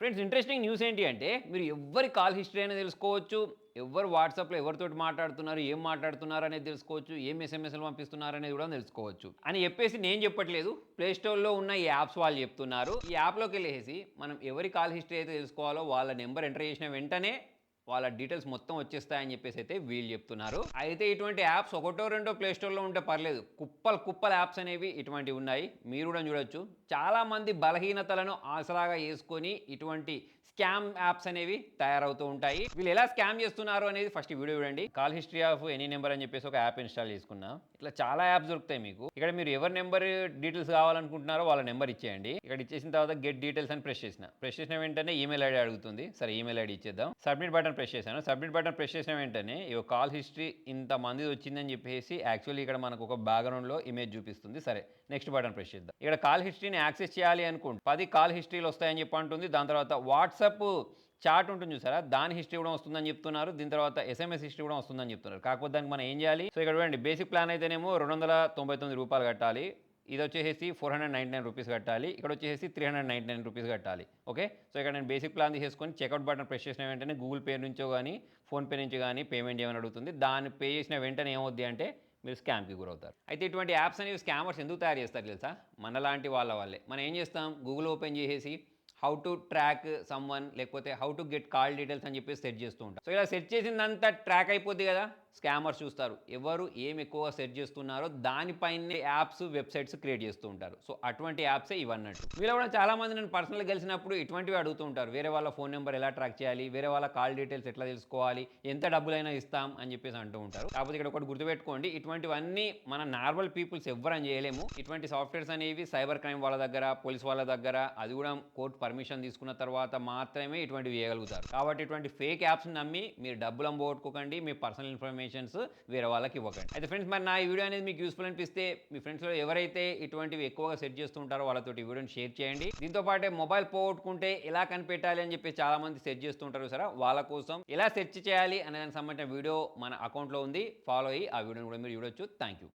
Friends interesting news ఏంటి అంటే మీరు ఎవరి కాల్ హిస్టరీ అయినా తెలుసుకోవచ్చు ఎవరు వాట్సాప్లో ఎవరితోటి మాట్లాడుతున్నారు ఏం మాట్లాడుతున్నారు అనేది తెలుసుకోవచ్చు ఏం ఎస్ఎంఎస్లు పంపిస్తున్నారు అనేది కూడా తెలుసుకోవచ్చు. అని చెప్పేసి నేను చెప్పట్లేదు ప్లేస్టోర్లో ఉన్న ఈ యాప్స్ వాళ్ళు చెప్తున్నారు. ఈ యాప్లోకి వెళ్ళేసి మనం ఎవరి కాల్ హిస్టరీ అయితే తెలుసుకోవాలో వాళ్ళ నెంబర్ ఎంటర్ చేసిన వెంటనే వాళ్ళ డీటెయిల్స్ మొత్తం వచ్చేస్తాయని చెప్పేసి అయితే వీళ్ళు చెప్తున్నారు. అయితే ఇటువంటి యాప్స్ ఒకటో రెండో ప్లే స్టోర్లో ఉంటే పర్లేదు. కుప్పలు కుప్పల యాప్స్ అనేవి ఇటువంటివి ఉన్నాయి. మీరు కూడా చూడొచ్చు. చాలా మంది బలహీనతలను ఆసరాగా వేసుకొని ఇటువంటి స్కామ్ యాప్స్ అనేవి తయారవుతూ ఉంటాయి. వీళ్ళు ఎలా స్కామ్ చేస్తున్నారు అనేది ఫస్ట్ వీడియో చూడండి. Call history of any number అని చెప్పేసి ఒక యాప్ ఇన్స్టాల్ చేసుకున్నా. ఇట్లా చాలా యాప్స్ దొరుకుతాయి మీకు. ఇక్కడ మీరు ఎవరి నెంబర్ డీటెయిల్స్ కావాలనుకుంటున్నారో వాళ్ళ నెంబర్ ఇచ్చేయండి. ఇక్కడ ఇచ్చేసిన తర్వాత గెట్ డీటెయిల్స్ అని ప్రెస్ చేసిన. ప్రెస్ చేసిన వెంటనే ఈమెయిల్ ఐడి అడుగుతుంది. సరే ఈమెయిల్ ఐడి ఇచ్చేద్దాం. సబ్మిట్ బటన్ ప్రెస్ చేశాను. సబ్మిట్ బటన్ ప్రెస్ చేసిన వెంటనే ఈ కాల్ హిస్టరీ ఇంత మంది వచ్చిందని చెప్పేసి యాక్చువల్లీ ఇక్కడ మనకు ఒక బ్యాక్గ్రౌండ్లో ఇమేజ్ చూపిస్తుంది. సరే నెక్స్ట్ బటన్ ప్రెస్ చేద్దాం. ఇక్కడ కాల్ హిస్టరీని యాక్సెస్ చేయాలి అనుకుంటే. పది కాల్ హిస్టరీలు వస్తాయని చెప్పి అంటుంది. దాని తర్వాత వాట్సాప్ చాట్ ఉంటుంది చూసారా? దాని హిస్టరీ కూడా వస్తుందని చెప్తున్నారు. దీని తర్వాత ఎస్ఎంఎస్ హిస్టరీ కూడా వస్తుందని చెప్తున్నారు. కాకపోతే దానికి మనం ఏం చేయాలి? సో ఇక్కడ చూడండి. బేసిక్ ప్లాన్ అయితేనేమో రెండు వందల తొంభై తొమ్మిది రూపాయలు కట్టాలి. ఇది వచ్చేసి four hundred ninety nine rupees కట్టాలి. ఇక్కడ వచ్చేసి three hundred ninety nine rupees కట్టాలి. ఓకే? సో ఇక్కడ నేను బేసిక్ ప్లాన్ తీసేసుకొని చెక్అవుట్ బటన్ ప్రెస్ చేసిన వెంటనే గూగుల్ పే నుంచో కానీ ఫోన్పే నుంచి కానీ పేమెంట్ చేయమని అడుగుతుంది. దాన్ని పే చేసిన వెంటనే ఏమవుద్ది అంటే మీరు స్కామ్కి గురవుతారు. అయితే ఇటువంటి యాప్స్ అనేవి స్కామర్స్ ఎందుకు తయారు చేస్తారు తెలుసా? మనలాంటి వాళ్ళ వాళ్ళే మనం ఏం చేస్తాం? గూగుల్ ఓపెన్ చేసేసి how to track someone లేకపోతే how to get call details అని చెప్పేసి సెట్ చేస్తూ ఉంటాం. సో ఇలా సెట్ చేసిందంతా ట్రాక్ అయిపోద్ది కదా స్కామర్స్ చూస్తారు. ఎవరు ఏం ఎక్కువగా సెట్ చేస్తున్నారో దానిపైనే యాప్స్ వెబ్సైట్స్ క్రియేట్ చేస్తూ ఉంటారు. సో అటువంటి యాప్సే ఇవన్నట్టు. వీళ్ళు కూడా చాలా మంది నేను పర్సనల్గా కలిసినప్పుడు ఇటువంటివి అడుగుతూ ఉంటారు. వేరే వాళ్ళ ఫోన్ నెంబర్ ఎలా ట్రాక్ చేయాలి? వేరే వాళ్ళ కాల్ డీటెయిల్స్ ఎట్లా తెలుసుకోవాలి? ఎంత డబ్బులైనా ఇస్తాం అని చెప్పేసి అంటూ ఉంటారు. కాకపోతే ఇక్కడ ఒకటి గుర్తుపెట్టుకోండి ఇటువంటివన్నీ మన నార్మల్ పీపుల్స్ ఎవ్వరని చేయలేము. ఇటువంటి సాఫ్ట్వేర్స్ అనేవి సైబర్ క్రైమ్ వాళ్ళ దగ్గర పోలీస్ వాళ్ళ దగ్గర అది కూడా కోర్టు పర్మిషన్ తీసుకున్న తర్వాత మాత్రమే ఇటువంటివి చేయగలుగుతారు కాబట్టి ఇటువంటి ఫేక్ యాప్స్ నమ్మి మీరు డబ్బులు పోగొట్టుకోకండి మీ పర్సనల్ ఇన్ఫర్మేషన్స్ వేరే వాళ్ళకి ఇవ్వకండి. అయితే ఫ్రెండ్స్ మరి నా ఈ వీడియో అనేది మీకు యూస్ఫుల్ అనిపిస్తే మీ ఫ్రెండ్స్లో ఎవరైతే ఇటువంటివి ఎక్కువగా సెట్ చేస్తుంటారో వాళ్ళతో ఈ వీడియోని షేర్ చేయండి. దీంతో పాటే మొబైల్ పోగొట్టుకుంటే ఎలా కనిపెట్టాలి అని చెప్పి చాలా మంది సెట్ చేస్తుంటారు సరే వాళ్ళ కోసం ఎలా సెర్చ్ చేయాలి అనే దానికి సంబంధించిన వీడియో మన అకౌంట్లో ఉంది. ఫాలో అయ్యి ఆ వీడియోని కూడా మీరు చూడొచ్చు. Thank you